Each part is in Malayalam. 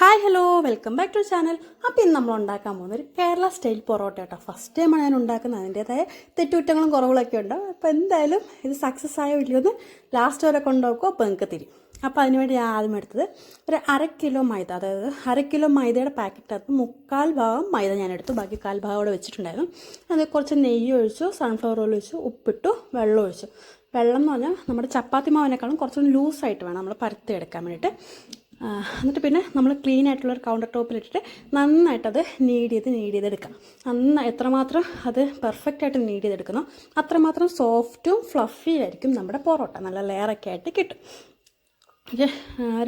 Hi hello welcome back to channel. അപ്പോൾ ഇന്ന് നമ്മൾ ഉണ്ടാക്കാൻ പോകുന്ന ഒരു കേരള സ്റ്റൈൽ പൊറോട്ട കേട്ടോ. ഫസ്റ്റ് ടൈമാണ് ഞാൻ ഉണ്ടാക്കുന്നത്. അതിന്റേതായ തെറ്റുകുറ്റങ്ങളും കുറവുകളൊക്കെ ഉണ്ട്. അപ്പോൾ എന്തായാലും ഇത് സക്സസ് ആയോ ഇല്ലയോ എന്ന് ലാസ്റ്റ് വരെ കൊണ്ടുപോക്കും അപ്പോൾ നിങ്ങൾക്ക് തിരി അപ്പോൾ അതിനുവേണ്ടി ഞാൻ ആദ്യം എടുത്തത് ഒരു അര കിലോ മൈദ. അതായത് അര കിലോ മൈദയുടെ പാക്കറ്റിനകത്ത് മുക്കാൽ ഭാഗം മൈദ ഞാൻ എടുത്തു. ബാക്കി കാൽ ഭാഗം കൂടെ വെച്ചിട്ടുണ്ടായിരുന്നു. അത് കുറച്ച് നെയ്യ് ഒഴിച്ചു സൺഫ്ലവർ ഓയിൽ ഒഴിച്ചു ഉപ്പിട്ടു വെള്ളം ഒഴിച്ചു. വെള്ളം എന്ന് പറഞ്ഞാൽ നമ്മുടെ ചപ്പാത്തി മാവിനേക്കാളും കുറച്ചുകൂടി ലൂസായിട്ട് വേണം നമ്മൾ പരത്തി എടുക്കാൻ വേണ്ടിയിട്ട്. എന്നിട്ട് പിന്നെ നമ്മൾ ക്ലീൻ ആയിട്ടുള്ള ഒരു കൗണ്ടർ ടോപ്പിലിട്ടിട്ട് നന്നായിട്ട് അത് നീഡ് ചെയ്ത് നീഡ് ചെയ്തെടുക്കാം. നന്ന എത്രമാത്രം അത് പെർഫെക്റ്റ് ആയിട്ട് നീഡ് ചെയ്തെടുക്കുന്നോ അത്രമാത്രം സോഫ്റ്റും ഫ്ലഫി ആയിരിക്കും നമ്മുടെ പൊറോട്ട. നല്ല ലെയറൊക്കെ ആയിട്ട് കിട്ടും.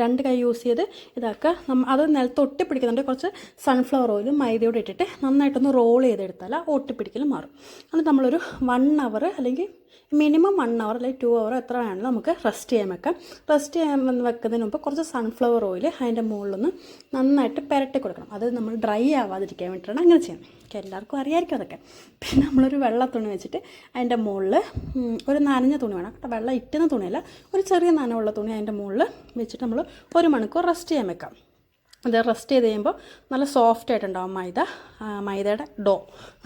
രണ്ട് കൈ യൂസ് ചെയ്ത് ഇതാക്കുക. നമ്മ അത് നിലത്ത് ഒട്ടിപ്പിടിക്കുന്നുണ്ട്. കുറച്ച് സൺഫ്ലവർ ഓയിലും മൈദയോടെ ഇട്ടിട്ട് നന്നായിട്ടൊന്ന് റോൾ ചെയ്തെടുത്താൽ ഒട്ടിപ്പിടിക്കലും മാറും. എന്നിട്ട് നമ്മളൊരു വൺ അവർ അല്ലെങ്കിൽ മിനിമം വൺ അവർ അല്ലെങ്കിൽ ടു അവർ എത്ര വേണമെങ്കിലും നമുക്ക് റെസ്റ്റ് ചെയ്യാൻ വെക്കാം. റെസ്റ്റ് ചെയ്യാൻ വെക്കുന്നതിന് മുമ്പ് കുറച്ച് സൺഫ്ലവർ ഓയിൽ അതിന്റെ മുകളിലൊന്ന് നന്നായിട്ട് പെരട്ടി കൊടുക്കണം. അത് നമ്മൾ ഡ്രൈ ആവാതിരിക്കാൻ വേണ്ടിയിട്ടാണ് അങ്ങനെ ചെയ്യുന്നത്. എല്ലാവർക്കും അറിയാമായിരിക്കും അതൊക്കെ. പിന്നെ നമ്മളൊരു വെള്ള തുണി വെച്ചിട്ട് അതിന്റെ മുകളിൽ ഒരു നനഞ്ഞ തുണി വേണം. കേട്ടോ വെള്ളം ഇറ്റുന്ന തുണിയല്ല. ഒരു ചെറിയ നനവുള്ള തുണി അതിന്റെ മുകളിൽ വെച്ചിട്ട് നമ്മൾ ഒരു മണിക്കൂർ റെസ്റ്റ് ചെയ്യാൻ വെക്കാം. അത് റെസ്റ്റ് ചെയ്ത് കഴിയുമ്പോൾ നല്ല സോഫ്റ്റ് ആയിട്ടുണ്ടാവും മൈദ മൈദയുടെ ഡോ.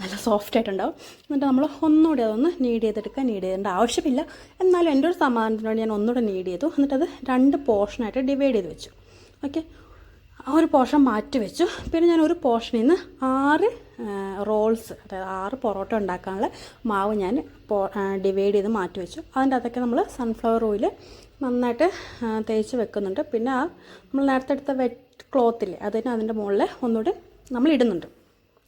നല്ല സോഫ്റ്റ് ആയിട്ടുണ്ടാവും. എന്നിട്ട് നമ്മൾ ഒന്നുകൂടി അതൊന്ന് നീഡ് ചെയ്തെടുക്കാൻ നീഡ് ചെയ്യേണ്ട ആവശ്യമില്ല. എന്നാലും എന്റെ ഒരു സമാധാനത്തിന് വേണ്ടി ഞാൻ ഒന്നുകൂടെ നീഡ് ചെയ്തു. എന്നിട്ടത് രണ്ട് പോർഷനായിട്ട് ഡിവൈഡ് ചെയ്ത് വെച്ചു. ഓക്കെ ആ ഒരു പോർഷൻ മാറ്റി വെച്ചു. പിന്നെ ഞാൻ ഒരു പോർഷനിൽ നിന്ന് ആറ് റോൾസ് അതായത് ആറ് പൊറോട്ട ഉണ്ടാക്കാനുള്ള മാവ് ഞാൻ ഡിവൈഡ് ചെയ്ത് മാറ്റി വെച്ചു. അതിന്റെ അകത്തൊക്കെ നമ്മൾ സൺഫ്ലവർ ഓയിൽ നന്നായിട്ട് തേച്ച് വെക്കുന്നുണ്ട്. പിന്നെ ആ നമ്മൾ നേരത്തെ എടുത്ത വെറ്റ് ക്ലോത്തിൽ അതിന് അതിന്റെ മുകളിൽ ഒന്നുകൂടി നമ്മൾ ഇടുന്നുണ്ട്.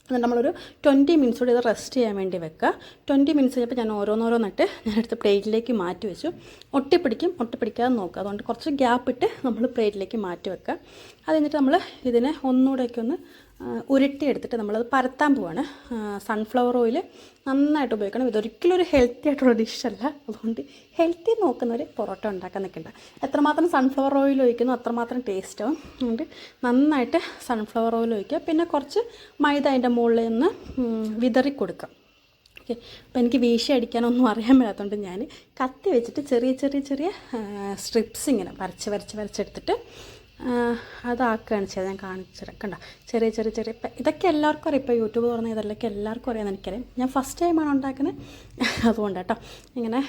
എന്നിട്ട് നമ്മളൊരു ട്വന്റി മിനിറ്റ്സ് കൂടി ഇത് റെസ്റ്റ് ചെയ്യാൻ വേണ്ടി വെക്കുക. ട്വന്റി മിനിറ്റ്സ് കഴിഞ്ഞപ്പോൾ ഞാൻ ഓരോന്നോരോന്നിട്ട് ഞാൻ എടുത്ത് പ്ലേറ്റിലേക്ക് മാറ്റി വെച്ചു. ഒട്ടിപ്പിടിക്കും ഒട്ടിപ്പിടിക്കാതെ നോക്കുക. അതുകൊണ്ട് കുറച്ച് ഗ്യാപ്പ് ഇട്ട് നമ്മൾ പ്ലേറ്റിലേക്ക് മാറ്റി വെക്കുക. അത് കഴിഞ്ഞിട്ട് നമ്മൾ ഇതിനെ ഒന്നുകൂടെയൊക്കെ ഒന്ന് ഉരുട്ടിയെടുത്തിട്ട് നമ്മളത് പരത്താൻ പോവാണ്. സൺഫ്ലവർ ഓയിൽ നന്നായിട്ട് ഉപയോഗിക്കണം. ഇതൊരിക്കലും ഒരു ഹെൽത്തി ആയിട്ടുള്ള ഡിഷല്ല അതുകൊണ്ട് ഹെൽത്തി നോക്കുന്നവർ പൊറോട്ട ഉണ്ടാക്കാൻ നിൽക്കണ്ട. എത്രമാത്രം സൺഫ്ലവർ ഓയിൽ ഒഴിക്കുന്നു അത്രമാത്രം ടേസ്റ്റ് ആവും. അതുകൊണ്ട് നന്നായിട്ട് സൺഫ്ലവർ ഓയിൽ ഒഴിക്കുക. പിന്നെ കുറച്ച് മൈദ അതിന്റെ മുകളിൽ നിന്ന് വിതറി കൊടുക്കുക. ഓക്കെ. അപ്പോൾ എനിക്ക് വീശി അടിക്കാനൊന്നും അറിയാൻ മേലാത്തതുകൊണ്ട് ഞാൻ കത്തി വെച്ചിട്ട് ചെറിയ ചെറിയ ചെറിയ സ്ട്രിപ്സ് ഇങ്ങനെ വരച്ച് വരച്ച് വരച്ചെടുത്തിട്ട് അതാക്കുകയാണ് ചെയ്തത് ഞാൻ കാണിച്ചത് കണ്ട? ചെറിയ ചെറിയ ചെറിയ. ഇതൊക്കെ എല്ലാവർക്കും അറിയാം. ഇപ്പോൾ യൂട്യൂബ് തുറന്ന ഇതെല്ലാം എല്ലാവർക്കും അറിയാമെന്ന് എനിക്കറിയാം. ഞാൻ ഫസ്റ്റ് ടൈമാണ് ഉണ്ടാക്കുന്നത് അതുകൊണ്ട് കേട്ടോ. ഇങ്ങനെ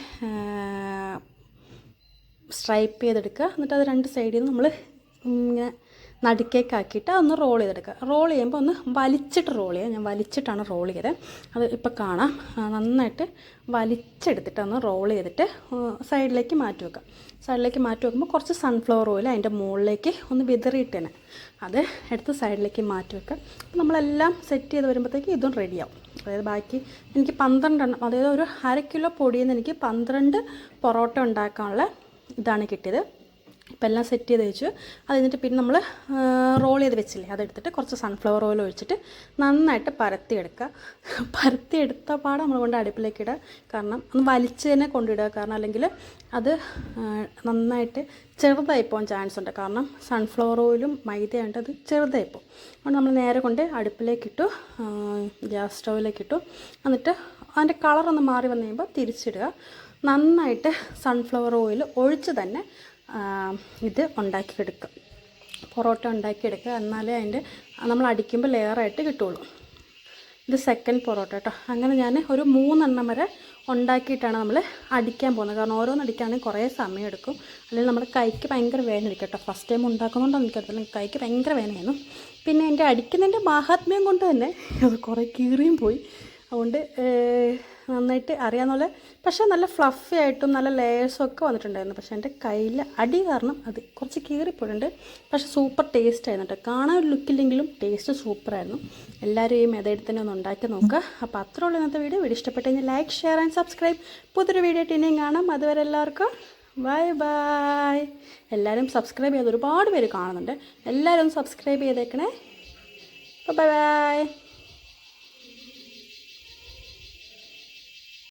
സ്ട്രൈപ്പ് ചെയ്തെടുക്കുക. എന്നിട്ട് അത് രണ്ട് സൈഡിൽ നിന്ന് നമ്മൾ ഇങ്ങനെ നടുക്കേക്കാക്കിയിട്ട് അതൊന്ന് റോൾ ചെയ്തെടുക്കുക. റോൾ ചെയ്യുമ്പോൾ ഒന്ന് വലിച്ചിട്ട് റോൾ ചെയ്യുക. ഞാൻ വലിച്ചിട്ടാണ് റോൾ ചെയ്തത്. അത് ഇപ്പോൾ കാണാം. നന്നായിട്ട് വലിച്ചെടുത്തിട്ട് ഒന്ന് റോൾ ചെയ്തിട്ട് സൈഡിലേക്ക് മാറ്റി വെക്കുക. സൈഡിലേക്ക് മാറ്റി വെക്കുമ്പോൾ കുറച്ച് സൺഫ്ലവർ ഓയിൽ അതിന്റെ മുകളിലേക്ക് ഒന്ന് വിതറിയിട്ട് തന്നെ അത് എടുത്ത് സൈഡിലേക്ക് മാറ്റി വെക്കുക. അപ്പോൾ നമ്മളെല്ലാം സെറ്റ് ചെയ്ത് വരുമ്പോഴത്തേക്ക് ഇതും റെഡിയാവും അതായത് ബാക്കി എനിക്ക് പന്ത്രണ്ടെണ്ണം അതായത് ഒരു അര കിലോ പൊടിയിൽ നിന്ന് എനിക്ക് പന്ത്രണ്ട് പൊറോട്ട ഉണ്ടാക്കാനുള്ള ഇതാണ് കിട്ടിയത്. ഇപ്പം എല്ലാം സെറ്റ് ചെയ്ത് വെച്ചു. അത് കഴിഞ്ഞിട്ട് പിന്നെ നമ്മൾ റോൾ ചെയ്ത് വെച്ചില്ലേ അതെടുത്തിട്ട് കുറച്ച് സൺഫ്ലവർ ഓയിൽ ഒഴിച്ചിട്ട് നന്നായിട്ട് പരത്തിയെടുക്കുക. പരത്തിയെടുത്ത പാടെ നമ്മൾ കൊണ്ട് അടുപ്പിലേക്ക് ഇടുക. കാരണം ഒന്ന് വലിച്ച് തന്നെ കൊണ്ടിടുക കാരണം അല്ലെങ്കിൽ അത് നന്നായിട്ട് ചെറുതായി പോകാൻ ചാൻസ് ഉണ്ട്. കാരണം സൺഫ്ലവർ ഓയിലും മൈദയുണ്ട് അത് ചെറുതായി പോകും. അതുകൊണ്ട് നമ്മൾ നേരെ കൊണ്ട് അടുപ്പിലേക്കിട്ടു ഗ്യാസ് സ്റ്റൗവിലേക്കിട്ടു എന്നിട്ട് അതിന്റെ കളറൊന്ന് മാറി വന്നു കഴിയുമ്പോൾ തിരിച്ചിടുക. നന്നായിട്ട് സൺഫ്ലവർ ഓയിൽ ഒഴിച്ച് തന്നെ ഇത് ഉണ്ടാക്കിയെടുക്കുക പൊറോട്ട ഉണ്ടാക്കിയെടുക്കുക. എന്നാലേ അതിന്റെ നമ്മൾ അടിക്കുമ്പോൾ ലെയറായിട്ട് കിട്ടുള്ളൂ. ഇത് സെക്കൻഡ് പൊറോട്ട കേട്ടോ. അങ്ങനെ ഞാൻ ഒരു മൂന്നെണ്ണം വരെ ഉണ്ടാക്കിയിട്ടാണ് നമ്മൾ അടിക്കാൻ പോകുന്നത്. കാരണം ഓരോന്ന് അടിക്കുകയാണെങ്കിൽ കുറേ സമയം എടുക്കും അല്ലെങ്കിൽ നമ്മുടെ കൈക്ക് ഭയങ്കര വേദന ഇരിക്കും കേട്ടോ. ഫസ്റ്റ് ടൈം ഉണ്ടാക്കുന്നതുകൊണ്ടാണ് എനിക്കറിയില്ല കൈക്ക് ഭയങ്കര വേദനയായിരുന്നു. പിന്നെ എന്റെ അടിക്കുന്നതിന്റെ മഹാത്മ്യം കൊണ്ട് തന്നെ അത് കുറേ കീറിയും പോയി. അതുകൊണ്ട് നന്നായിട്ട് അറിയാവുന്ന പോലെ പക്ഷേ നല്ല ഫ്ലഫി ആയിട്ടും നല്ല ലേയേഴ്സും ഒക്കെ വന്നിട്ടുണ്ടായിരുന്നു. പക്ഷേ എന്റെ കയ്യിൽ അടി കാരണം അത് കുറച്ച് കീറിപ്പോയിട്ടുണ്ട്. പക്ഷേ സൂപ്പർ ടേസ്റ്റ് ആയിരുന്നു കേട്ടോ. കാണാൻ ഒരു ലുക്കില്ലെങ്കിലും ടേസ്റ്റ് സൂപ്പറായിരുന്നു എല്ലാവരും ഈ മെതേഡിൽ തന്നെ ഒന്ന് ഉണ്ടാക്കി നോക്കുക. അപ്പോൾ അത്രേ ഉള്ളൂ ഇന്നത്തെ വീഡിയോ വീഡിയോ ഇഷ്ടപ്പെട്ടു കഴിഞ്ഞാൽ ലൈക്ക് ഷെയർ ആൻഡ് സബ്സ്ക്രൈബ് പുതിയൊരു വീഡിയോ ആയിട്ട് ഇനിയും കാണാം. അതുവരെ എല്ലാവർക്കും ബൈ ബൈ എല്ലാവരും സബ്സ്ക്രൈബ് ചെയ്ത് ഒരുപാട് പേര് കാണുന്നുണ്ട്. എല്ലാവരും സബ്സ്ക്രൈബ് ചെയ്തേക്കണേ. Bye bye